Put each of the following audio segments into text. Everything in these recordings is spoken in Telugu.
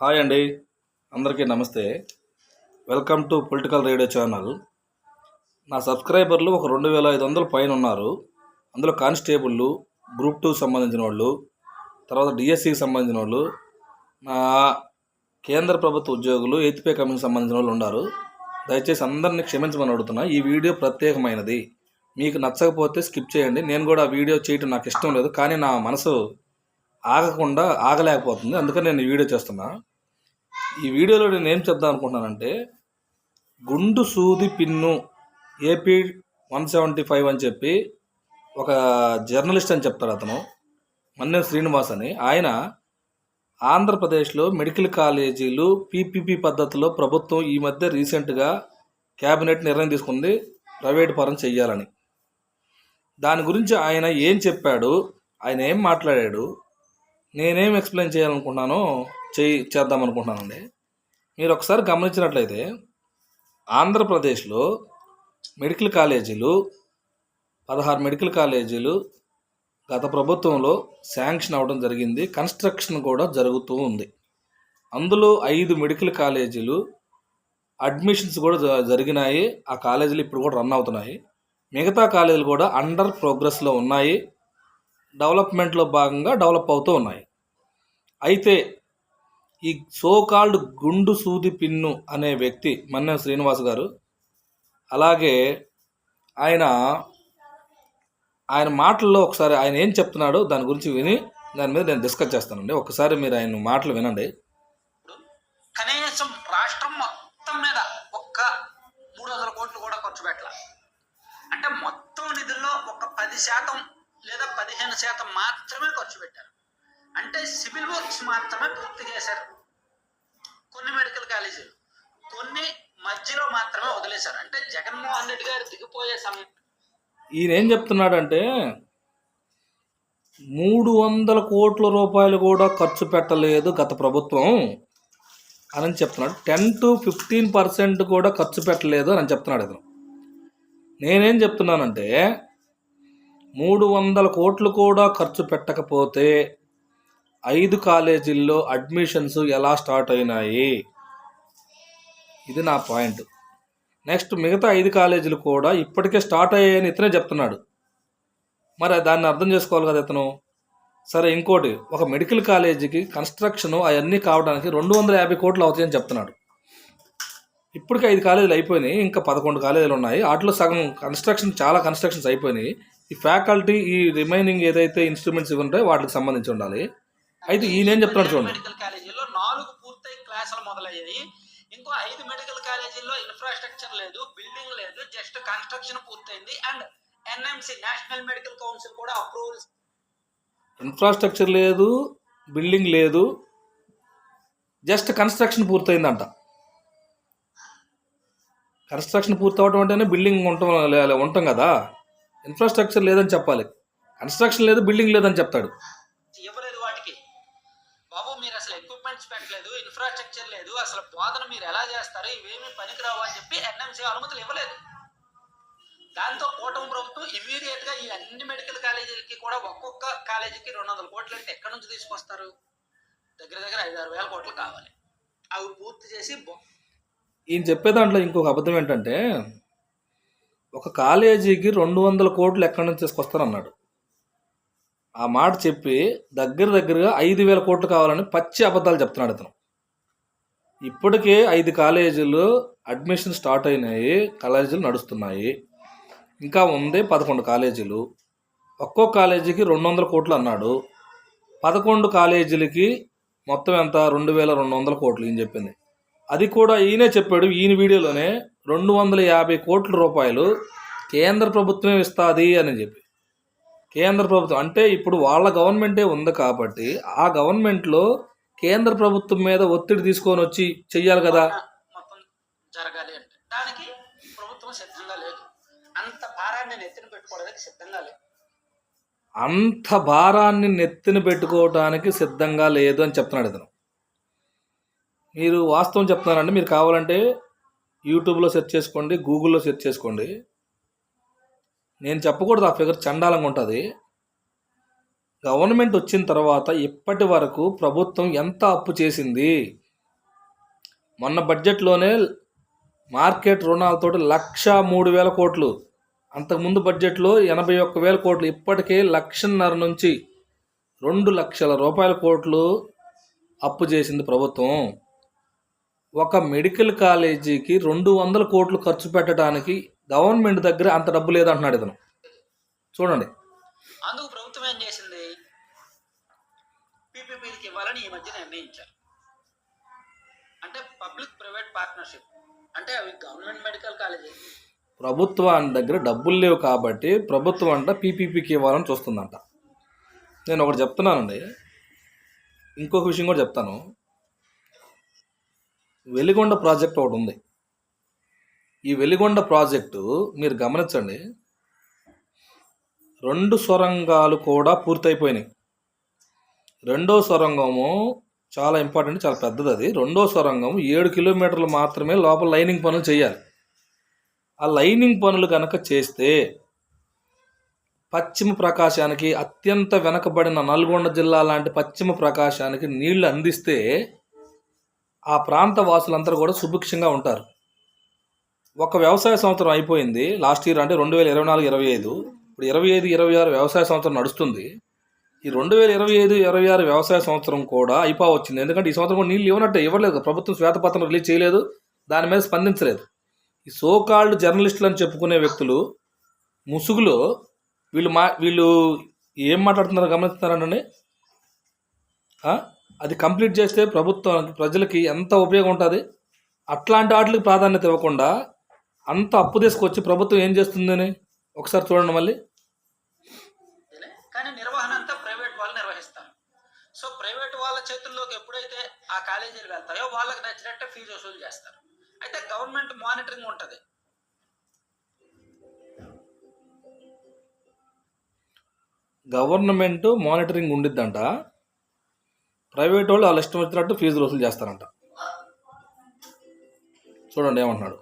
హాయ్ అండి. అందరికీ నమస్తే. Welcome to political radio channel. నా సబ్స్క్రైబర్లు ఒక రెండు వేల ఐదు వందల పైన ఉన్నారు. అందులో కానిస్టేబుళ్ళు గ్రూప్ టూ సంబంధించిన వాళ్ళు తర్వాత డిఎస్సికి సంబంధించిన వాళ్ళు నా కేంద్ర ప్రభుత్వ ఉద్యోగులు ఎయిత్ పే కమిషన్ సంబంధించిన వాళ్ళు ఉన్నారు. దయచేసి అందరినీ క్షమించమని అడుగుతున్నా ఈ వీడియో ప్రత్యేకమైనది. మీకు నచ్చకపోతే స్కిప్ చేయండి. నేను కూడా ఆ వీడియో చేయటం నాకు ఇష్టం లేదు కానీ నా మనసు ఆగకుండా ఆగలేకపోతుంది. అందుకని నేను వీడియో చేస్తున్నా. ఈ వీడియోలో నేను ఏం చెప్దాం అనుకుంటున్నానంటే గుండు సూది pin AP one seventy five అని చెప్పి ఒక జర్నలిస్ట్ అని చెప్తాడు అతను. మన్నే శ్రీనివాస్ అని. ఆయన ఆంధ్రప్రదేశ్లో మెడికల్ కాలేజీలు పీపీపీ పద్ధతిలో ప్రభుత్వం ఈ మధ్య రీసెంట్గా క్యాబినెట్ నిర్ణయం తీసుకుంది ప్రైవేట్ పరం చెయ్యాలని. దాని గురించి ఆయన ఏం చెప్పాడు ఆయన ఏం మాట్లాడాడు నేనేం ఎక్స్ప్లెయిన్ చేయాలనుకుంటున్నానో చేయి చేద్దాం అనుకుంటున్నానండి. మీరు ఒకసారి గమనించినట్లయితే ఆంధ్రప్రదేశ్లో మెడికల్ కాలేజీలు పదహారు మెడికల్ కాలేజీలు గత ప్రభుత్వంలో శాంక్షన్ అవ్వడం జరిగింది. కన్స్ట్రక్షన్ కూడా జరుగుతూ ఉంది. అందులో ఐదు మెడికల్ కాలేజీలు అడ్మిషన్స్ కూడా జ- జరిగినాయి. ఆ కాలేజీలు ఇప్పుడు కూడా రన్ అవుతున్నాయి. మిగతా కాలేజీలు కూడా అండర్ ప్రోగ్రెస్లో ఉన్నాయి. డెవలప్మెంట్లో భాగంగా డెవలప్ అవుతూ ఉన్నాయి. అయితే ఈ సో కాల్డ్ గుండు సూది పిన్ను అనే వ్యక్తి మన్న శ్రీనివాస్ గారు అలాగే ఆయన ఆయన మాటల్లో ఒకసారి ఆయన ఏం చెప్తున్నాడో దాని గురించి విని దాని మీద నేను డిస్కస్ చేస్తానండి. ఒకసారి మీరు ఆయన మాటలు వినండి. కనీసం రాష్ట్రం మొత్తం మీద ఒక్క మూడు వందల కోట్లు కూడా ఖర్చు పెట్టాల. అంటే మొత్తం నిధుల్లో ఒక పది శాతం లేదా పదిహేను శాతం మాత్రమే ఖర్చు పెట్టారు. అంటే సివిల్ వర్క్స్ మాత్రమే పూర్తి చేశారు. కొన్ని మెడికల్ కాలేజీలు. కొన్ని మధ్యలో మాత్రమే వదిలేశారు. అంటే జగన్మోహన్ రెడ్డి గారు దిగిపోయే సమయం. ఈయన ఏం చెప్తున్నాడంటే మూడు వందల కోట్ల రూపాయలు కూడా ఖర్చు పెట్టలేదు గత ప్రభుత్వం అని చెప్తున్నాడు. టెన్ టు ఫిఫ్టీన్ పర్సెంట్ కూడా ఖర్చు పెట్టలేదు అని చెప్తున్నాడు ఇతను. నేనేం చెప్తున్నానంటే మూడు వందల కోట్లు కూడా ఖర్చు పెట్టకపోతే ఐదు కాలేజీల్లో అడ్మిషన్స్ ఎలా స్టార్ట్ అయినాయి? ఇది నా పాయింట్. నెక్స్ట్ మిగతా ఐదు కాలేజీలు కూడా ఇప్పటికే స్టార్ట్ అయ్యాయని ఇతనే చెప్తున్నాడు. మరి దాన్ని అర్థం చేసుకోవాలి కదా ఇతను. సరే ఇంకోటి. ఒక మెడికల్ కాలేజీకి కన్స్ట్రక్షన్ అవన్నీ కావడానికి రెండు వందల యాభై కోట్లు అవుతాయని చెప్తున్నాడు. ఇప్పటికే ఐదు కాలేజీలు అయిపోయినాయి ఇంకా పదకొండు కాలేజీలు ఉన్నాయి. వాటిలో సగం కన్స్ట్రక్షన్ చాలా కన్స్ట్రక్షన్స్ అయిపోయినాయి. ఈ ఫ్యాకల్టీ ఈ రిమైనింగ్ ఏదైతే ఇన్స్ట్రుమెంట్స్ ఇవి ఉంటాయో వాటికి సంబంధించి ఉండాలి. అయితే ఈయన ఏం చెప్తున్నాడు చూడండి. మెడికల్ కాలేజీల్లో నాలుగు పూర్తయి క్లాసులు మొదలయ్యాయి. ఇంకో ఐదు మెడికల్ కాలేజీల్లో ఇన్ఫ్రాస్ట్రక్చర్ లేదు బిల్డింగ్ లేదు జస్ట్ కన్స్ట్రక్షన్ పూర్తయింది. And NMC national medical council కూడా అప్రూవల్స్ ఇన్ఫ్రాస్ట్రక్చర్ లేదు బిల్డింగ్ లేదు జస్ట్ కన్స్ట్రక్షన్ పూర్తయిందంట. కన్స్ట్రక్షన్ పూర్తవటం అంటేనే బిల్డింగ్ ఉంటాం ఉంటాం కదా. ఇన్ఫ్రాస్ట్రక్చర్ లేదని చెప్పాలి. కన్స్ట్రక్షన్ లేదు బిల్డింగ్ లేదని చెప్తాడు. ఇవ్వలేదు వాటికి. బాబు మీరు అసలు ఎక్విప్మెంట్స్ పెట్టలేదు ఇన్ఫ్రాస్ట్రక్చర్ లేదు అసలు బోధన మీరు ఎలా చేస్తారు ఇవేమి పనికిరావు అని చెప్పి ఎన్ఎంసి అనుమతులు ఇవ్వలేదు. దాంతో కూటమి ప్రభుత్వం ఇమీడియట్గా ఈ అన్ని మెడికల్ కాలేజీలకి కూడా ఒక్కొక్క కాలేజీకి రెండు వందల కోట్లు అంటే ఎక్కడి నుంచి తీసుకొస్తారు? దగ్గర దగ్గర ఐదు ఆరు వేల కోట్లు కావాలి. అవి పూర్తి చేసి ఈయన చెప్పే దాంట్లో ఇంకొక అబద్ధం ఏంటంటే ఒక కాలేజీకి రెండు వందల కోట్లు ఎక్కడి నుంచి తీసుకొస్తారన్నాడు ఆ మాట చెప్పి దగ్గర దగ్గరగా ఐదు వేల కోట్లు కావాలని పచ్చి అబద్ధాలు చెప్తున్నాడు అతను ఇప్పటికే ఐదు కాలేజీలు అడ్మిషన్ స్టార్ట్ అయినాయి కాలేజీలు నడుస్తున్నాయి. ఇంకా ఉంది పదకొండు కాలేజీలు. ఒక్కో కాలేజీకి రెండు వందల కోట్లు అన్నాడు. పదకొండు కాలేజీలకి మొత్తం ఎంత? రెండు వేల రెండు వందల కోట్లు ఈయన చెప్పింది. అది కూడా ఈయనే చెప్పాడు ఈయన వీడియోలోనే రెండు వందల యాభై కోట్ల రూపాయలు కేంద్ర ప్రభుత్వమే ఇస్తుంది అని చెప్పి. కేంద్ర ప్రభుత్వం అంటే ఇప్పుడు వాళ్ళ గవర్నమెంటే ఉంది కాబట్టి ఆ గవర్నమెంట్లో కేంద్ర ప్రభుత్వం మీద ఒత్తిడి తీసుకొని వచ్చి చెయ్యాలి కదా. జరగాలి అంటే. దానికి ప్రభుత్వం సిద్ధంగా లేదు. అంత భారాన్ని నెత్తిన పెట్టుకోవడానికి సిద్ధంగా లేదు. అంత భారాన్ని నెత్తిన పెట్టుకోవడానికి సిద్ధంగా లేదు అని చెప్తున్నాడు ఇతను. మీరు వాస్తవం చెప్తున్నారంటే మీరు కావాలంటే యూట్యూబ్లో సెర్చ్ చేసుకోండి గూగుల్లో సెర్చ్ చేసుకోండి. నేను చెప్పకూడదు ఆ ఫిగర్ చండాలంగా ఉంటుంది. గవర్నమెంట్ వచ్చిన తర్వాత ఇప్పటి వరకు ప్రభుత్వం ఎంత అప్పు చేసింది? మొన్న బడ్జెట్లోనే మార్కెట్ రుణాలతో లక్ష మూడు వేల కోట్లు. అంతకుముందు బడ్జెట్లో ఎనభై ఒక్క వేల కోట్లు ఇప్పటికే లక్షన్నర నుంచి రెండు లక్షల రూపాయల కోట్లు అప్పు చేసింది ప్రభుత్వం. ఒక మెడికల్ కాలేజీకి రెండు వందల కోట్లు ఖర్చు పెట్టడానికి గవర్నమెంట్ దగ్గర అంత డబ్బు లేదంటున్నాడు ఇతను. చూడండి. అందుకు ప్రభుత్వం ఏం చేసింది? పీపీపీలకి ఇవ్వాలని ఈ మధ్య నిర్ణయించారు. అంటే పబ్లిక్ ప్రైవేట్ పార్ట్నర్షిప్. అంటే అవి గవర్నమెంట్ మెడికల్ కాలేజీ. ప్రభుత్వాన్ని దగ్గర డబ్బులు లేవు కాబట్టి ప్రభుత్వం అంట పీపీపీకి ఇవ్వాలని చూస్తుందంట. నేను ఒకటి చెప్తున్నానండి. ఇంకొక విషయం కూడా చెప్తాను. వెలిగొండ ప్రాజెక్ట్ ఒకటి ఉంది. ఈ వెలిగొండ ప్రాజెక్టు మీరు గమనించండి రెండు సొరంగాలు కూడా పూర్తయిపోయినాయి. రెండో సొరంగము చాలా ఇంపార్టెంట్ చాలా పెద్దది అది. రెండో సొరంగం ఏడు కిలోమీటర్లు మాత్రమే లోపల లైనింగ్ పనులు చేయాలి. ఆ లైనింగ్ పనులు కనుక చేస్తే పశ్చిమ ప్రకాశానికి అత్యంత వెనకబడిన నల్గొండ జిల్లా లాంటి పశ్చిమ ప్రకాశానికి నీళ్ళు అందిస్తే ఆ ప్రాంత వాసులందరూ కూడా సుభిక్షంగా ఉంటారు. ఒక వ్యవసాయ సంవత్సరం అయిపోయింది. లాస్ట్ ఇయర్ అంటే రెండు వేల ఇరవై నాలుగు ఇరవై ఐదు. ఇప్పుడు ఇరవై ఐదు ఇరవై ఆరు వ్యవసాయ సంవత్సరం నడుస్తుంది. ఈ రెండు వేల ఇరవై ఐదు ఇరవై ఆరు వ్యవసాయ సంవత్సరం కూడా అయిపో వచ్చింది ఎందుకంటే ఈ సంవత్సరం కూడా నీళ్ళు ఇవ్వనట్టే ఇవ్వలేదు ప్రభుత్వం శ్వేతపత్రం రిలీజ్ చేయలేదు. దాని మీద స్పందించలేదు. ఈ సోకాల్డ్ జర్నలిస్టులు అని చెప్పుకునే వ్యక్తులు ముసుగులో వీళ్ళు మా వీళ్ళు ఏం మాట్లాడుతున్నారో గమనిస్తున్నారండి అది కంప్లీట్ చేస్తే ప్రభుత్వానికి ప్రజలకి ఎంత ఉపయోగం ఉంటుంది? అట్లాంటి వాటికి ప్రాధాన్యత ఇవ్వకుండా అంత అప్పు తీసుకొచ్చి ప్రభుత్వం ఏం చేస్తుందని ఒకసారి చూడండి మళ్ళీ. కానీ నిర్వహణ అంతా ప్రైవేట్ వాళ్ళు నిర్వహిస్తారు. సో ప్రైవేట్ వాళ్ళ చేతుల్లోకి ఎప్పుడైతే ఆ కాలేజీలు వెళ్తాయో వాళ్ళకి నచ్చినట్టే ఫీజు వసూలు చేస్తారు. అయితే గవర్నమెంట్ మానిటరింగ్ ఉంటుంది. గవర్నమెంట్ మానిటరింగ్ ఉండిద్దంట. ప్రైవేట్ వాళ్ళు వాళ్ళ ఇష్టం వచ్చినట్టు ఫీజులు వసూలు చేస్తారంట. చూడండి ఏమంటున్నాడు.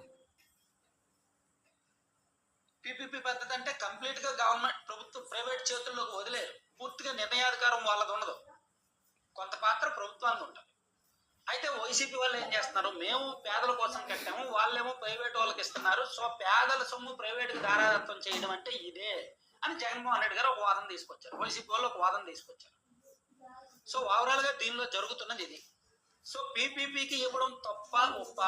పిపిపి పద్ధతి అంటే కంప్లీట్గా గవర్నమెంట్ ప్రభుత్వం ప్రైవేట్ చేతుల్లోకి వదిలేరు. పూర్తిగా నిర్ణయాధికారం వాళ్ళది ఉండదు. కొంత పాత్ర ప్రభుత్వానికి ఉంటుంది. అయితే వైసీపీ వాళ్ళు ఏం చేస్తున్నారు? మేము పేదల కోసం కట్టాము వాళ్ళేమో ప్రైవేట్ వాళ్ళకి ఇస్తున్నారు. సో పేదల సొమ్ము ప్రైవేట్కి దారాదత్తం చేయడం అంటే ఇదే అని జగన్మోహన్ రెడ్డి గారు ఒక వాదన తీసుకొచ్చారు. వైసీపీ వాళ్ళు ఒక వాదన తీసుకొచ్చారు. సో ఓవరాల్గా దీనిలో జరుగుతున్నది ఇది. సో పీపీపీకి ఇవ్వడం తప్ప ఒప్ప.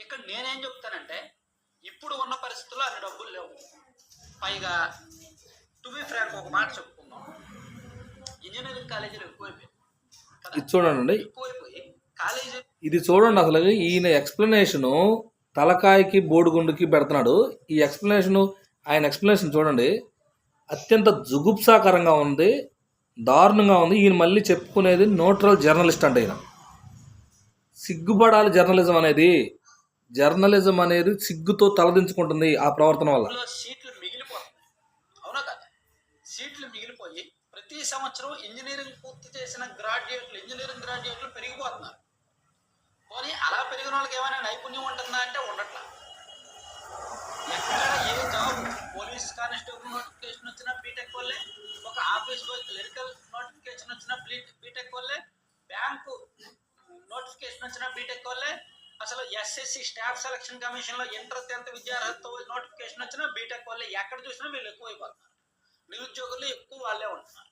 ఇక్కడ నేనేం చెప్తానంటే ఇప్పుడు ఉన్న పరిస్థితుల్లో అన్ని డబ్బులు లేవు. పైగా టు బి ఫ్రాంక్ ఒక మాట చెప్పుకుందాం. ఇంజనీరింగ్ కాలేజీలు ఎక్కువైపోయాయి. కదా? ఇది చూడండి ఎక్కువైపోయి కాలేజీ ఇది చూడండి అసలు. ఈయన ఎక్స్ప్లెనేషను తలకాయకి బోడిగుండుకి పెడుతున్నాడు. ఈ ఎక్స్ప్లెనేషను ఆయన ఎక్స్ప్లెనేషన్ చూడండి. అత్యంత జుగుప్సాకరంగా ఉంది. దారుణంగా ఉంది. ఈయన మళ్ళీ చెప్పుకునేది న్యూట్రల్ జర్నలిస్ట్ అంటే ఈయన. సిగ్గుపడాలి జర్నలిజం అనేది. జర్నలిజం అనేది సిగ్గుతో తలదించుకుంటుంది ఆ ప్రవర్తన వల్ల. సీట్లు మిగిలిపోతున్నాయి అవునా కదా? సీట్లు మిగిలిపోయి ప్రతి సంవత్సరం ఇంజనీరింగ్ పూర్తి చేసిన గ్రాడ్యుయేట్లు ఇంజనీరింగ్ గ్రాడ్యుయేట్లు పెరిగిపోతున్నారు. పోనీ అలా పెరిగిన వాళ్ళకి ఏమైనా నైపుణ్యం ఉంటుందా అంటే ఉండట్లా. ఎక్కడ ఏ జాబ్ పోలీస్ కానిస్టేబుల్ నోటిఫికేషన్ వచ్చినా బీటెక్ వల్లే ఒక ఆఫీస్ బాయ్ క్లరికల్ నోటిఫికేషన్ వచ్చినా బీటెక్ వల్లే బ్యాంకు నోటిఫికేషన్ వచ్చిన బీటెక్ వల్లే అసలు ఎస్ఎస్సి స్టాఫ్ సెలక్షన్ కమిషన్లో ఇంటర్ టెన్త్ విద్యార్హత నోటిఫికేషన్ వచ్చినా బీటెక్ వల్లే ఎక్కడ చూసినా వీళ్ళు ఎక్కువైపోతున్నారు. నిరుద్యోగులు ఎక్కువ వాళ్ళే ఉంటున్నారు.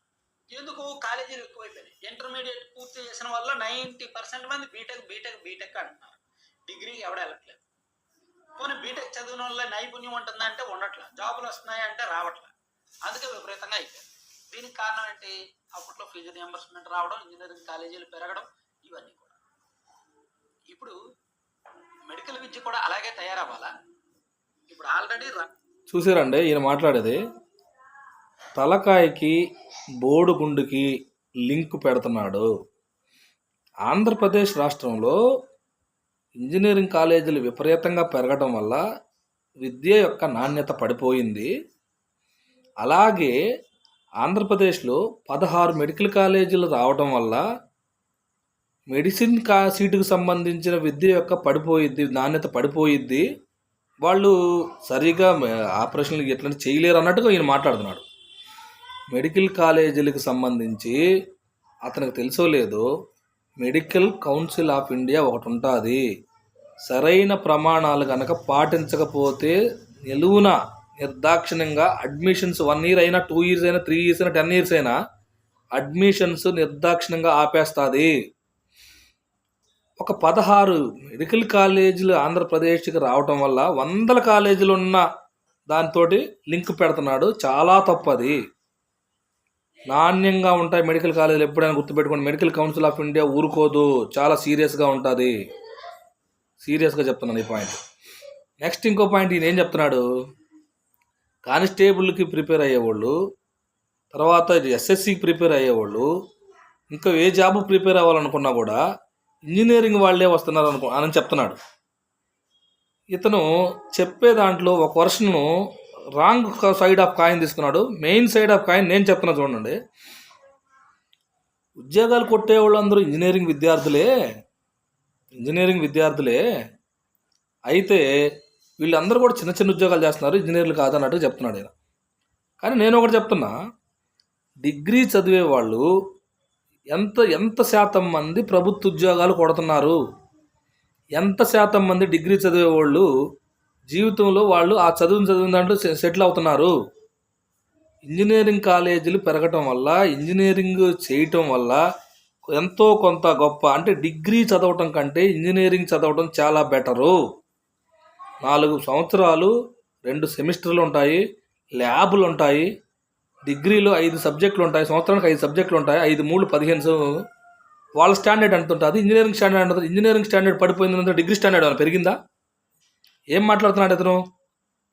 ఎందుకు? కాలేజీలు ఎక్కువైపోయినాయి. ఇంటర్మీడియట్ పూర్తి చేసిన వల్ల నైంటీ పర్సెంట్ మంది బీటెక్ బీటెక్ బీటెక్ అంటున్నారు. డిగ్రీకి ఎవడ వెళ్ళట్లేదు. పోనీ బీటెక్ చదివిన వల్ల నైపుణ్యం ఉంటుందా అంటే ఉండట్లేదు జాబులు వస్తున్నాయి అంటే అందుకే విపరీతంగా అయిపోయింది. దీనికి కారణం ఏంటి? అప్పట్లో ఫీజు రియంబర్స్మెంట్ రావడం ఇంజనీరింగ్ కాలేజీలు పెరగడం ఇవన్నీ కూడా. ఇప్పుడు మెడికల్ విద్య కూడా అలాగే తయారవ్వాలా? ఇప్పుడు ఆల్రెడీ చూసారండి ఈయన మాట్లాడేది తలకాయకి బోడుగుండుకి లింక్ పెడుతున్నాడు. ఆంధ్రప్రదేశ్ రాష్ట్రంలో ఇంజనీరింగ్ కాలేజీలు విపరీతంగా పెరగడం వల్ల విద్య యొక్క నాణ్యత పడిపోయింది. అలాగే ఆంధ్రప్రదేశ్లో పదహారు మెడికల్ కాలేజీలు రావడం వల్ల మెడిసిన్ కా సీటుకు సంబంధించిన విద్య యొక్క పడిపోయిద్ది నాణ్యత పడిపోయిద్ది. వాళ్ళు సరిగా ఆపరేషన్లు ఎట్లా చేయలేరు అన్నట్టుగా ఈయన మాట్లాడుతున్నాడు. మెడికల్ కాలేజీలకు సంబంధించి అతనికి తెలుసో లేదో మెడికల్ కౌన్సిల్ ఆఫ్ ఇండియా ఒకటి ఉంటుంది సరైన ప్రమాణాలు కనుక పాటించకపోతే నిలువున నిర్దాక్షిణ్యంగా అడ్మిషన్స్ వన్ ఇయర్ అయినా టూ ఇయర్స్ అయినా త్రీ ఇయర్స్ అయినా టెన్ ఇయర్స్ అయినా అడ్మిషన్స్ నిర్దాక్షిణ్యంగా ఆపేస్తుంది. ఒక పదహారు మెడికల్ కాలేజీలు ఆంధ్రప్రదేశ్కి రావటం వల్ల వందల కాలేజీలు ఉన్న దాంతో లింక్ పెడుతున్నాడు. చాలా తప్పది. నాణ్యంగా ఉంటాయి మెడికల్ కాలేజీలు ఎప్పుడైనా గుర్తుపెట్టుకోండి. మెడికల్ కౌన్సిల్ ఆఫ్ ఇండియా ఊరుకోదు. చాలా సీరియస్గా ఉంటుంది. సీరియస్గా చెప్తున్నాను ఈ పాయింట్ నెక్స్ట్ ఇంకో పాయింట్ ఈయన ఏం చెప్తున్నాడు? కానిస్టేబుల్కి ప్రిపేర్ అయ్యేవాళ్ళు తర్వాత ఎస్ఎస్సికి ప్రిపేర్ అయ్యేవాళ్ళు ఇంకా ఏ జాబ్ ప్రిపేర్ అవ్వాలనుకున్నా కూడా ఇంజనీరింగ్ వాళ్ళే వస్తున్నారు అనుకో అని చెప్తున్నాడు. ఇతను చెప్పే దాంట్లో ఒక వర్షను రాంగ్ సైడ్ ఆఫ్ కాయిన్ తీసుకున్నాడు. మెయిన్ సైడ్ ఆఫ్ కాయిన్ నేను చెప్తున్నా చూడండి. ఉద్యోగాలు కొట్టే వాళ్ళందరూ ఇంజనీరింగ్ విద్యార్థులే. ఇంజనీరింగ్ విద్యార్థులే. అయితే వీళ్ళందరూ కూడా చిన్న చిన్న ఉద్యోగాలు చేస్తున్నారు. ఇంజనీర్లు కాదన్నట్టు చెప్తున్నాడు ఆయన కానీ నేను ఒకటి చెప్తున్నా. డిగ్రీ చదివే వాళ్ళు ఎంత ఎంత శాతం మంది ప్రభుత్వ ఉద్యోగాలు కొడుతున్నారు? ఎంత శాతం మంది డిగ్రీ చదివే వాళ్ళు జీవితంలో వాళ్ళు ఆ చదువుని చదివిన దాంట్లో సెటిల్ అవుతున్నారు. ఇంజనీరింగ్ కాలేజీలు పెరగటం వల్ల ఇంజనీరింగ్ చేయటం వల్ల ఎంతో కొంత గొప్ప అంటే డిగ్రీ చదవటం కంటే ఇంజనీరింగ్ చదవటం చాలా బెటరు. నాలుగు సంవత్సరాలు రెండు సెమిస్టర్లు ఉంటాయి ల్యాబులు ఉంటాయి డిగ్రీలో ఐదు సబ్జెక్టులు ఉంటాయి సంవత్సరానికి ఐదు సబ్జెక్టులు ఉంటాయి ఐదు మూడు పదిహేను వాళ్ళ స్టాండర్డ్ ఎంత ఉంటుంది ఇంజనీరింగ్ స్టాండర్డ్ అంటుంది ఇంజనీరింగ్ స్టాండర్డ్ పడిపోయింది డిగ్రీ స్టాండర్డ్ పెరిగిందా? ఏం మాట్లాడుతున్నాడు ఇతను?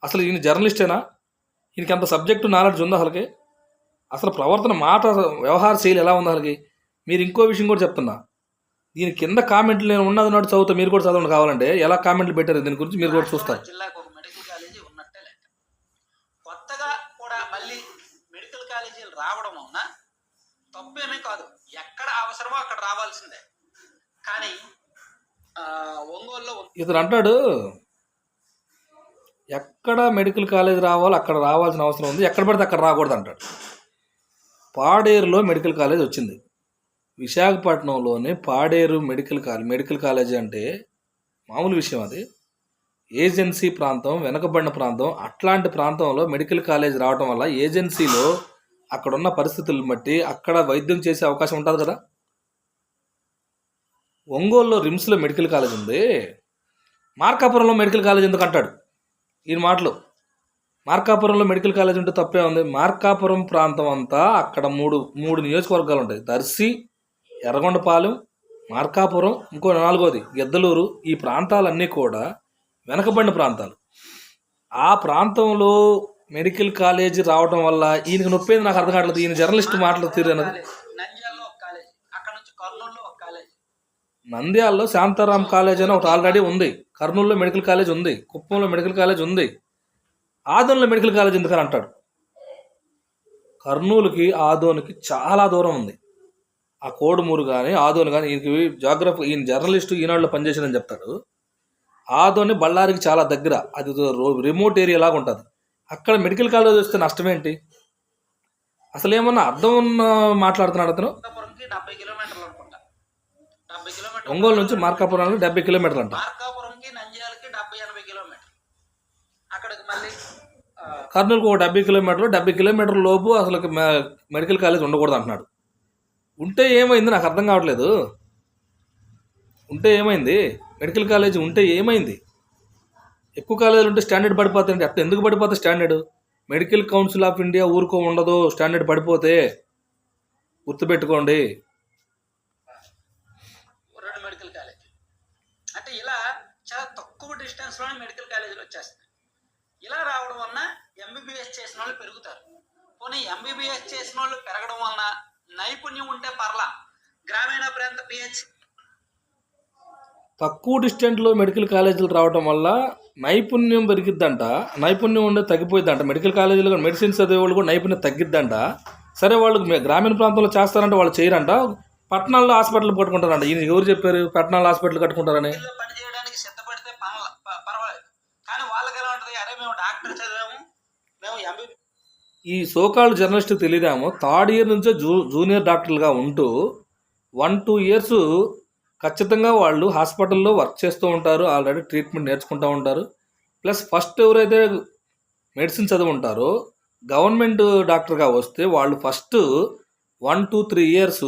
అసలు ఈయన జర్నలిస్టేనా? ఈయనకి అంత సబ్జెక్టు నాలెడ్జ్ ఉందా అసలుకి? అసలు ప్రవర్తన మాట వ్యవహార శైలి ఎలా ఉంది అసలుకి? మీరు ఇంకో విషయం కూడా చెప్తున్నా. దీని కింద కామెంట్లు నేను ఉన్నది నాటి చదువుతా మీరు కూడా చదవండి కావాలంటే. ఎలా కామెంట్లు పెట్టారు? దీని గురించి మీరు కూడా చూస్తారు. జిల్లాకు ఒక మెడికల్ కాలేజీ ఉన్నట్టే లెక్క కొత్తగా కూడా మళ్ళీ మెడికల్ కాలేజీలు రావడం వలన తప్పేమీ కాదు. ఎక్కడ అవసరమో అక్కడ రావాల్సిందే. కానీ ఒంగోలులో ఇతను అంటాడు ఎక్కడ మెడికల్ కాలేజ్ రావాలో అక్కడ రావాల్సిన అవసరం ఉంది. ఎక్కడ పడితే అక్కడ రాకూడదు అంటాడు. పాడేరులో మెడికల్ కాలేజ్ వచ్చింది. విశాఖపట్నంలోని Paderu medical college medical college అంటే మామూలు విషయం అది. ఏజెన్సీ ప్రాంతం వెనకబడిన ప్రాంతం అట్లాంటి ప్రాంతంలో మెడికల్ కాలేజ్ రావడం వల్ల ఏజెన్సీలో అక్కడున్న పరిస్థితులను బట్టి అక్కడ వైద్యం చేసే అవకాశం ఉంటుంది కదా. ఒంగోలులో రిమ్స్లో మెడికల్ కాలేజ్ ఉంది. మార్కాపురంలో మెడికల్ కాలేజ్ ఎందుకు అంటాడు? ఈయన మాటలు. మార్కాపురంలో మెడికల్ కాలేజ్ ఉంటే తప్పే ఉంది. మార్కాపురం ప్రాంతం అంతా అక్కడ మూడు మూడు నియోజకవర్గాలు ఉంటాయి. దర్శి ఎర్రగొండపాలెం మార్కాపురం ఇంకో నాలుగోది గిద్దలూరు. ఈ ప్రాంతాలన్నీ కూడా వెనకబడిన ప్రాంతాలు. ఆ ప్రాంతంలో మెడికల్ కాలేజీ రావడం వల్ల ఈయనకి నొప్పేది నాకు అర్థం కావట్లేదు. ఈయన జర్నలిస్ట్ మాటలు తీరు అన్నది కాలేజీ నంద్యాలలో ఒక కాలేజీ. అక్కడ నుంచి కర్నూలులో ఒక కాలేజీ. నంద్యాలలో శాంతారాం కాలేజ్ అని ఒకటి ఆల్రెడీ ఉంది. కర్నూలులో మెడికల్ కాలేజ్ ఉంది కుప్పంలో మెడికల్ కాలేజ్ ఉంది. ఆదోన్లో మెడికల్ కాలేజ్ ఎందుకని అంటాడు. కర్నూలుకి ఆదోనికి చాలా దూరం ఉంది. ఆ కోడుమూరు కానీ ఆదోని కానీ ఈయనకి జాగ్రఫీ ఈయన జర్నలిస్ట్ ఈనాడులో పనిచేసిందని చెప్తాడు. ఆదోని బళ్ళారికి చాలా దగ్గర అది రిమోట్ ఏరియా లాగా ఉంటుంది. అక్కడ మెడికల్ కాలేజ్ వస్తే నష్టం ఏంటి? అసలు ఏమన్నా అర్థం ఉన్న మాట్లాడుతున్నాడు అతను? ఒంగోలు నుంచి మార్కాపురానికి డెబ్బై కిలోమీటర్లు అంట. మార్కాపురంకి నంద్యాలకి డెబ్బై ఎనభై కిలోమీటర్లు. అక్కడికి మళ్ళీ కర్నూలుకు ఒక డెబ్బై కిలోమీటర్లు డెబ్బై కిలోమీటర్ల లోపు అసలు మెడికల్ కాలేజ్ ఉండకూడదు అంటున్నాడు. ఉంటే ఏమైంది? నాకు అర్థం కావట్లేదు. ఉంటే ఏమైంది? మెడికల్ కాలేజ్ ఉంటే ఏమైంది? ఎక్కువ కాలేజీలు ఉంటే స్టాండర్డ్ పడిపోతాయండి అట్లా ఎందుకు పడిపోతే standard? Medical council of India ఊరుకో ఉండదు స్టాండర్డ్ పడిపోతే గుర్తుపెట్టుకోండి. మెడికల్ కాలేజీ అంటే ఇలా చాలా తక్కువ డిస్టెన్స్లోనే మెడికల్ కాలేజీలు వచ్చేస్తాయి ఇలా రావడం వలన ఎంబీబీఎస్ చేసిన వాళ్ళు పెరుగుతారు. పోనీ ఎంబీబీఎస్ చేసిన వాళ్ళు పెరగడం వలన నైపుణ్యం ఉంటే పర్లా. గ్రామీణ ప్రాంత పిహెచ్ తక్కువ డిస్టెంట్లో మెడికల్ కాలేజీలు రావడం వల్ల నైపుణ్యం పెరిగిద్దంట. నైపుణ్యం ఉండే తగ్గిపోయిద్దంట. మెడికల్ కాలేజీలో కూడా మెడిసిన్స్ చదివే వాళ్ళు కూడా నైపుణ్యం తగ్గిద్దంట. సరే వాళ్ళు గ్రామీణ ప్రాంతంలో చేస్తారంటే వాళ్ళు చేయరంట. పట్టణాల్లో హాస్పిటల్ కట్టుకుంటారంట ఈయన ఎవరు చెప్పారు? పట్టణాల్లో హాస్పిటల్ కట్టుకుంటారని లో పని చేయడానికి సిద్ధపడితే పర్ల ప- పర్వాలేదు కానీ వాళ్ళకి ఎలా ఉంటుంది అరే మేము డాక్టర్ చదివాము మేము ఎంబీబీ ఈ సోకాల్ జర్నలిస్ట్ తెలియదేమో థర్డ్ ఇయర్ నుంచే జూ జూనియర్ డాక్టర్లుగా ఉంటూ వన్ టూ ఇయర్స్ ఖచ్చితంగా వాళ్ళు హాస్పిటల్లో వర్క్ చేస్తూ ఉంటారు ఆల్రెడీ ట్రీట్మెంట్ నేర్చుకుంటూ ఉంటారు. ప్లస్ ఫస్ట్ ఎవరైతే మెడిసిన్ చదివి ఉంటారో గవర్నమెంట్ డాక్టర్గా వస్తే వాళ్ళు first one two three years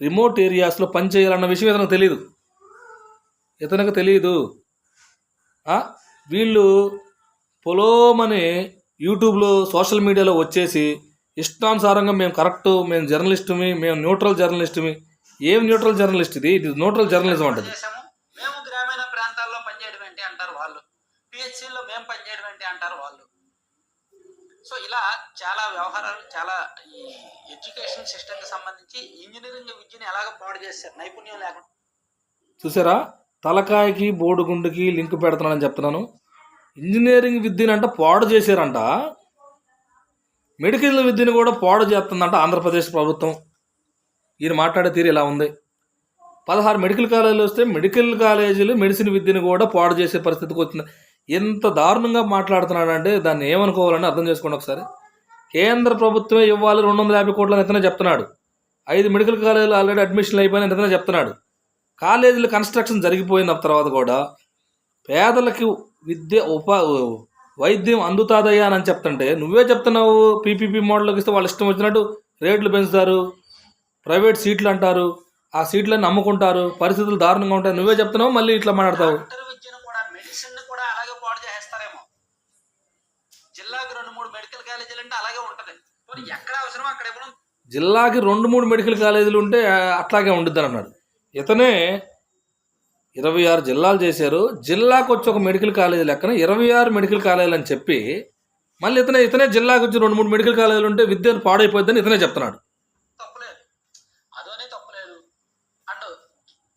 remote ఏరియాస్లో పనిచేయాలన్న విషయం ఇతనికి తెలియదు ఇతనికి తెలియదు. వీళ్ళు పొలోమని యూట్యూబ్లో సోషల్ మీడియాలో వచ్చేసి ఇష్టానుసారంగా మేము కరెక్ట్ మేము జర్నలిస్టుమి మేము న్యూట్రల్ జర్నలిస్టుమి. ఏం న్యూట్రల్ జర్నలిస్ట్ ఇది? ఇది న్యూట్రల్ జర్నలిజం అంటది. మేము గ్రామీణ ప్రాంతాల్లో పనిచేయడం ఏంటి అంటారు వాళ్ళు? పిహెచ్సిలో మేము పనిచేయడం ఏంటి అంటారు వాళ్ళు? సో ఇలా చాలా వ్యవహారాలు చాలా ఈ ఎడ్యుకేషన్ సిస్టమ్కి సంబంధించి ఇంజనీరింగ్ విద్యని ఎలాగ పాడు చేశారు? నైపుణ్యం లేకుండా. చూసారా? తలకాయకి బోడుగుండుకి లింక్ పెడుతున్నానని చెప్తున్నాను. ఇంజనీరింగ్ విద్యను అంట పాడు చేశారంట. మెడికల్ విద్యను కూడా పాడు చేస్తుందంట ఆంధ్రప్రదేశ్ ప్రభుత్వం. ఈయన మాట్లాడే తీరు ఇలా ఉంది. పదహారు మెడికల్ కాలేజీలు వస్తే మెడికల్ కాలేజీలు మెడిసిన్ విద్యను కూడా పాడు చేసే పరిస్థితికి వచ్చింది. ఎంత దారుణంగా మాట్లాడుతున్నాడంటే దాన్ని ఏమనుకోవాలని అర్థం చేసుకోండి ఒకసారి. కేంద్ర ప్రభుత్వమే ఇవ్వాలి రెండు వందల యాభై కోట్ల నితనే చెప్తున్నాడు. ఐదు మెడికల్ కాలేజీలు ఆల్రెడీ అడ్మిషన్లు అయిపోయిన నితనే చెప్తున్నాడు. కాలేజీలు కన్స్ట్రక్షన్ జరిగిపోయిన తర్వాత కూడా. పేదలకు విద్య ఉపా వైద్యం అందుతాదయ్యా అని చెప్తుంటే నువ్వే చెప్తున్నావు పీపీపీ మోడల్కి ఇస్తే వాళ్ళు ఇష్టం వచ్చినట్టు రేట్లు పెంచుతారు ప్రైవేట్ సీట్లు అంటారు ఆ సీట్లన్నీ అమ్ముకుంటారు పరిస్థితులు దారుణంగా ఉంటాయి నువ్వే చెప్తున్నావు మళ్ళీ ఇట్లా మాట్లాడతావు. జిల్లాకు రెండు మూడు మెడికల్ కాలేజీలు అంటే అలాగే ఉంటది. మరి ఎక్కడ అవసరం అక్కడ ఇవ్వడం. జిల్లాకి రెండు మూడు మెడికల్ కాలేజీలు ఉంటే అట్లాగే ఉండిద్దని అన్నాడు. ఇతనే ఇరవై ఆరు జిల్లాలు చేశారు. జిల్లాకు వచ్చి ఒక మెడికల్ కాలేజీ లెక్కన ఇరవై ఆరు మెడికల్ కాలేజీలు అని చెప్పి మళ్ళీ ఇతనే ఇతనే జిల్లాకు వచ్చి రెండు మూడు మెడికల్ కాలేజీలు ఉంటే విద్య పాడైపోద్దని ఇతనే చెప్తున్నాడు.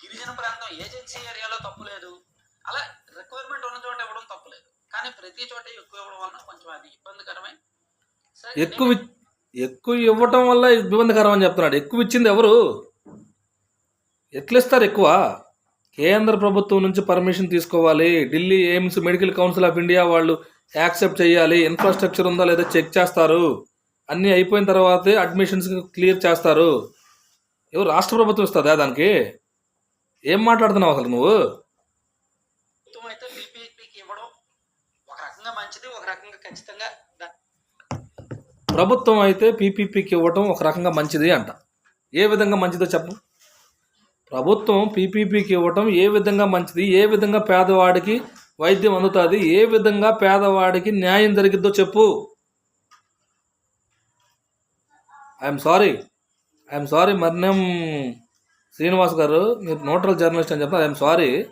గిరిజన ప్రాంతం ఏజెన్సీ ఏరియాలో తప్పులేదు. అలా రిక్వైర్మెంట్ ఉన్న చోట ఇవ్వడం తప్పులేదు. కానీ ప్రతి చోట ఎక్కువ ఇవ్వడం వలన కొంచెం అది ఇబ్బందికరమే. సరే, ఎక్కువ ఎక్కువ ఇవ్వటం వల్ల ఇబ్బందికరం అని చెప్తున్నాడు. ఎక్కువ ఇచ్చింది ఎవరు? ఎట్లా ఇస్తారు ఎక్కువ? కేంద్ర ప్రభుత్వం నుంచి పర్మిషన్ తీసుకోవాలి. Delhi AIIMS medical council of India వాళ్ళు యాక్సెప్ట్ చేయాలి. ఇన్ఫ్రాస్ట్రక్చర్ ఉందా లేదా చెక్ చేస్తారు. అన్నీ అయిపోయిన తర్వాతే అడ్మిషన్స్ క్లియర్ చేస్తారు. ఎవరు రాష్ట్ర ప్రభుత్వం ఇస్తుందా దానికి? ఏం మాట్లాడుతున్నావు అసలు నువ్వు? ప్రభుత్వం అయితే పీపీపీకి ఇవ్వటం ఒక రకంగా మంచిది అంట. ఏ విధంగా మంచిదో చెప్పు. ప్రభుత్వం పీపీపీకి ఇవ్వటం ఏ విధంగా మంచిది? ఏ విధంగా పేదవాడికి వైద్యం అందుతుంది? ఏ విధంగా పేదవాడికి న్యాయం జరిగిద్దో చెప్పు. I'm sorry. ఐఎమ్ సారీ మర్నేం శ్రీనివాస్ గారు మీరు న్యూట్రల్ జర్నలిస్ట్ అని చెప్తాను ఐఎమ్ సారీ.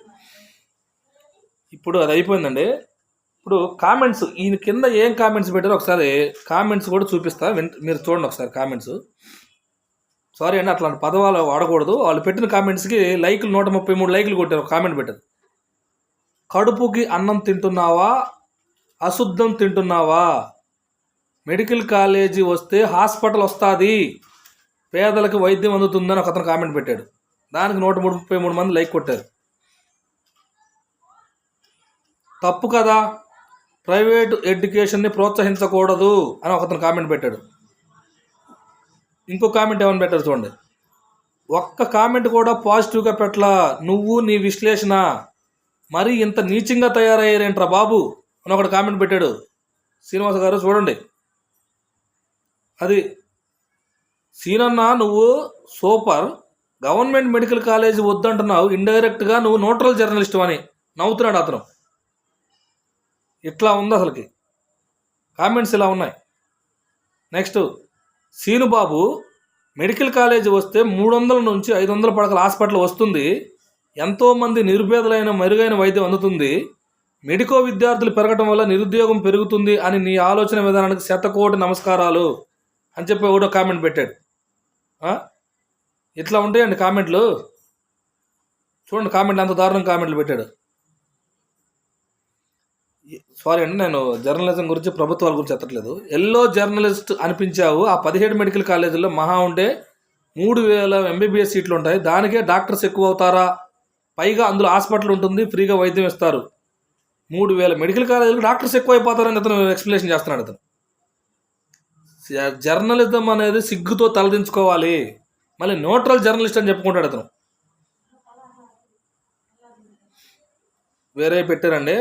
ఇప్పుడు అది అయిపోయిందండి. ఇప్పుడు కామెంట్స్ ఈయన కింద ఏం కామెంట్స్ పెట్టారో ఒకసారి కామెంట్స్ కూడా చూపిస్తా. విన్- మీరు చూడండి ఒకసారి కామెంట్స్. సారీ అండి అట్లాంటి పదవాలు వాడకూడదు. వాళ్ళు పెట్టిన కామెంట్స్కి లైకులు నూట ముప్పై మూడు లైకులు కొట్టారు కామెంట్ పెట్టారు. కడుపుకి అన్నం తింటున్నావా? అశుద్ధం తింటున్నావా? మెడికల్ కాలేజీ వస్తే హాస్పిటల్ వస్తుంది. పేదలకు వైద్యం అందుతుందని ఒక అతను కామెంట్ పెట్టాడు. దానికి నూట మూడు ముప్పై మూడు మంది లైక్ కొట్టారు. తప్పు కదా. ప్రైవేట్ ఎడ్యుకేషన్ని ప్రోత్సహించకూడదు అని ఒకతను కామెంట్ పెట్టాడు. ఇంకో కామెంట్ ఏమైనా పెట్టారు చూడండి. ఒక్క కామెంట్ కూడా పాజిటివ్గా పెట్టలా. నువ్వు నీ విశ్లేషణ. మరి ఇంత నీచంగా తయారయ్యారేంట్రా బాబు? అని ఒకటి కామెంట్ పెట్టాడు. శ్రీనివాస గారు చూడండి. అది సీనన్న నువ్వు సూపర్. గవర్నమెంట్ మెడికల్ కాలేజ్ వద్దంటున్నావు. ఇండైరెక్ట్గా నువ్వు న్యూట్రల్ జర్నలిస్ట్ అని నవ్వుతున్నాడు అతను. ఇట్లా ఉంది అసలుకి. కామెంట్స్ ఇలా ఉన్నాయి. నెక్స్ట్ సీనుబాబు మెడికల్ కాలేజ్ వస్తే మూడు వందల నుంచి ఐదు వందల పడకల హాస్పిటల్ వస్తుంది. ఎంతోమంది నిరుపేదలైన మెరుగైన వైద్యం అందుతుంది. మెడికో విద్యార్థులు పెరగటం వల్ల నిరుద్యోగం పెరుగుతుంది అని నీ ఆలోచన విధానానికి శతకోటి నమస్కారాలు అని చెప్పి ఒకటో కామెంట్ పెట్టాడు. ఇట్లా ఉంటాయండి కామెంట్లు. చూడండి కామెంట్ అంత దారుణం కామెంట్లు పెట్టాడు. సారీ అండి నేను జర్నలిజం గురించి ప్రభుత్వాల గురించి ఎత్తట్లేదు. ఎల్లో జర్నలిస్ట్ అనిపించావు ఆ పదిహేడు మెడికల్ కాలేజీల్లో మహా ఉండే మూడు వేల ఎంబీబీఎస్ సీట్లు ఉంటాయి. దానికే డాక్టర్స్ ఎక్కువ అవుతారా పైగా అందులో హాస్పిటల్ ఉంటుంది ఫ్రీగా వైద్యం ఇస్తారు. మూడు వేల మెడికల్ కాలేజీలు డాక్టర్స్ ఎక్కువ అయిపోతారని అతను ఎక్స్ప్లెనేషన్ చేస్తున్నాడు అతను. జ- జర్నలిజం అనేది సిగ్గుతో తలదించుకోవాలి. మళ్ళీ న్యూట్రల్ జర్నలిస్ట్ అని చెప్పుకుంటాడు అతను. వేరే పెట్టారండి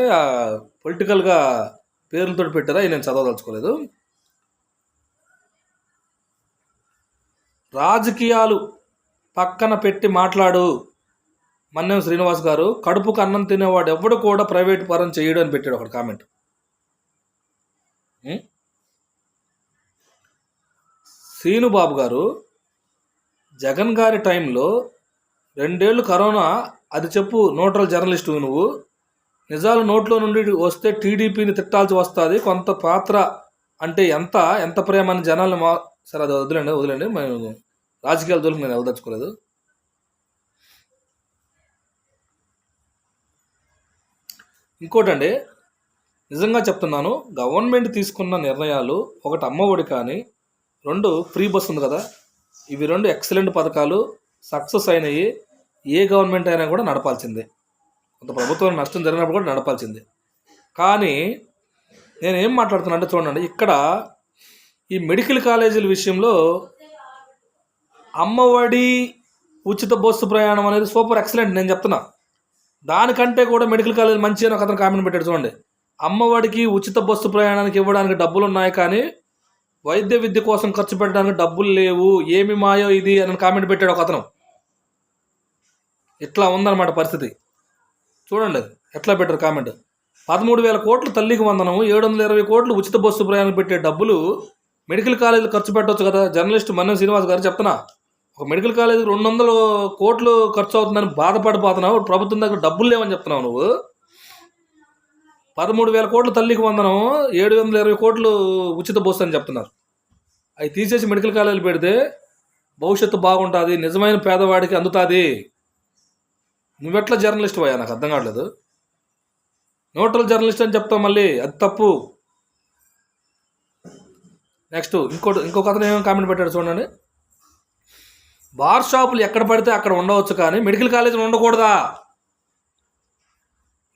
పొలిటికల్గా పేర్లతో పెట్టారా? నేను చదవదలుచుకోలేదు. రాజకీయాలు పక్కన పెట్టి మాట్లాడు మన్నెం శ్రీనివాస్ గారు. కడుపుకు అన్నం తినేవాడు ఎవడు కూడా ప్రైవేట్ పరం చేయడు అని పెట్టాడు ఒకటి కామెంట్. శ్రీనుబాబు గారు జగన్ గారి టైంలో రెండేళ్ళు కరోనా అది చెప్పు న్యూట్రల్ జర్నలిస్టు నువ్వు. నిజాలు నోట్లో నుండి వస్తే టీడీపీని తిట్టాల్సి వస్తుంది. కొంత పాత్ర అంటే ఎంత? ఎంత ప్రేమ అని జనాలు మా సరే అది వదిలేండి వదిలేండి. మేము రాజకీయాల జోలికి నేను వెళ్ళదలుచుకోలేదు ఇంకోటండి నిజంగా చెప్తున్నాను గవర్నమెంట్ తీసుకున్న నిర్ణయాలు ఒకటి అమ్మఒడి కానీ రెండు ఫ్రీ బస్ ఉంది కదా ఇవి రెండు ఎక్సలెంట్ పథకాలు సక్సెస్ అయినవి ఏ గవర్నమెంట్ అయినా కూడా నడపాల్సిందే. కొంత ప్రభుత్వం నష్టం జరిగినప్పుడు కూడా నడపాల్సిందే. కానీ నేను ఏం మాట్లాడుతున్నా అంటే చూడండి ఇక్కడ ఈ మెడికల్ కాలేజీల విషయంలో అమ్మఒడి ఉచిత బస్సు ప్రయాణం అనేది సూపర్ ఎక్సలెంట్ నేను చెప్తున్నా. దానికంటే కూడా మెడికల్ కాలేజ్ మంచి అని ఒక అతను కామెంట్ పెట్టాడు చూడండి. అమ్మఒడికి ఉచిత బస్సు ప్రయాణానికి ఇవ్వడానికి డబ్బులు ఉన్నాయి కానీ వైద్య విద్య కోసం ఖర్చు పెట్టడానికి డబ్బులు లేవు. ఏమి మాయో ఇది అని కామెంట్ పెట్టాడు ఒక అతను. ఇట్లా ఉందన్నమాట పరిస్థితి. చూడండి ఎట్లా పెట్టారు కామెంట్? పదమూడు వేల కోట్లు తల్లికి వందనము ఏడు వందల ఇరవై కోట్లు ఉచిత బస్సు ప్రయాణం పెట్టే డబ్బులు మెడికల్ కాలేజీలు ఖర్చు పెట్టవచ్చు కదా? జర్నలిస్ట్ మన్నం శ్రీనివాస్ గారు చెప్తున్నా. ఒక మెడికల్ కాలేజీకి రెండు వందల కోట్లు ఖర్చు అవుతుందని బాధపడిపోతున్నావు ప్రభుత్వం దగ్గర డబ్బులు లేవని చెప్తున్నావు నువ్వు. పదమూడు వేల కోట్లు తల్లికి వందనం ఏడు వందల ఇరవై కోట్లు ఉచిత బస్సు అని చెప్తున్నారు. అవి తీసేసి మెడికల్ కాలేజీలు పెడితే భవిష్యత్తు బాగుంటుంది నిజమైన పేదవాడికి అందుతుంది. నువ్వెట్లా జర్నలిస్ట్ పోయా? నాకు అర్థం కావట్లేదు. న్యూట్రల్ జర్నలిస్ట్ అని చెప్తావు మళ్ళీ? అది తప్పు. నెక్స్ట్ ఇంకోటి ఇంకొక అతను ఏమేమి కామెంట్ పెట్టాడు చూడండి. బార్ షాపులు ఎక్కడ పడితే అక్కడ ఉండవచ్చు కానీ మెడికల్ కాలేజీలు ఉండకూడదా?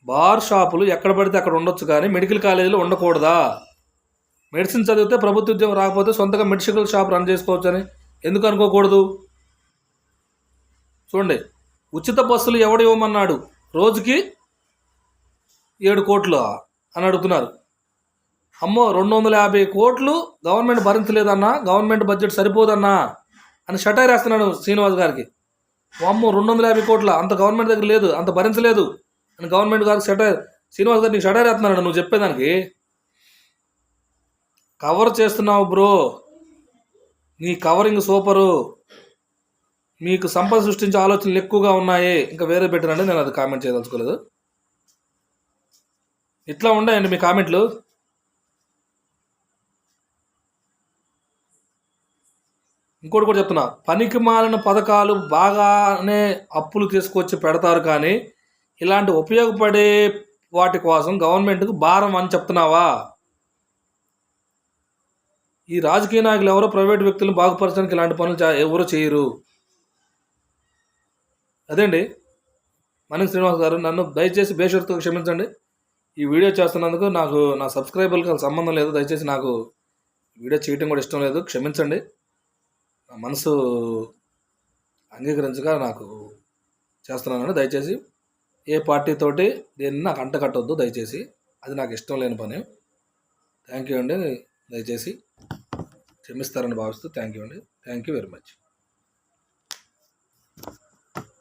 బార్ షాపులు ఎక్కడ పడితే అక్కడ ఉండొచ్చు కానీ మెడికల్ కాలేజీలు ఉండకూడదా? మెడిసిన్ చదివితే ప్రభుత్వ ఉద్యోగం రాకపోతే సొంతగా మెడికల్ షాప్ రన్ చేసుకోవచ్చు అని ఎందుకు అనుకోకూడదు? చూడండి. ఉచిత బస్సులు ఎవడు ఇవ్వమన్నాడు? రోజుకి ఏడు కోట్లు అని అడుగుతున్నారు. అమ్మో రెండు వందల యాభై కోట్లు గవర్నమెంట్ భరించలేదన్నా గవర్నమెంట్ బడ్జెట్ సరిపోదన్నా అని షటైర్ వేస్తున్నాడు శ్రీనివాస్ గారికి. అమ్మో రెండు వందల యాభై కోట్ల అంత గవర్నమెంట్ దగ్గర లేదు అంత భరించలేదు అని గవర్నమెంట్ గారికి షటైర్ శ్రీనివాస్ గారు నీకు షటైర్ వేస్తున్నాడు నువ్వు చెప్పేదానికి. కవర్ చేస్తున్నావు బ్రో. నీ కవరింగ్ సూపరు. మీకు సంపద సృష్టించే ఆలోచనలు ఎక్కువగా ఉన్నాయి ఇంకా వేరే పెట్టారంటే నేను అది కామెంట్ చేయదలుచుకోలేదు. ఇట్లా ఉన్నాయండి మీ కామెంట్లు ఇంకోటి కూడా చెప్తున్నా. పనికి మాలిన పథకాలు బాగానే అప్పులు తీసుకొచ్చి పెడతారు కానీ ఇలాంటి ఉపయోగపడే వాటి కోసం గవర్నమెంట్కు భారం అని చెప్తున్నావా? ఈ రాజకీయ నాయకులు ఎవరో ప్రైవేట్ వ్యక్తులను బాగుపరచడానికి ఇలాంటి పనులు ఎవరో చేయరు. అదే అండి. మనం శ్రీనివాస్ గారు నన్ను దయచేసి బేషరతుగా క్షమించండి. ఈ వీడియో చేస్తున్నందుకు నాకు నా సబ్స్క్రైబర్కి సంబంధం లేదు. దయచేసి నాకు వీడియో చేయటం కూడా ఇష్టం లేదు. క్షమించండి. నా మనసు అంగీకరించగా నాకు చేస్తున్నానని దయచేసి ఏ పార్టీతోటి దీన్ని నాకు అంట కట్టొద్దు దయచేసి. అది నాకు ఇష్టం లేని పని. థ్యాంక్ యూ అండి. దయచేసి క్షమిస్తారని భావిస్తూ థ్యాంక్ యూ అండి. Thank you very much.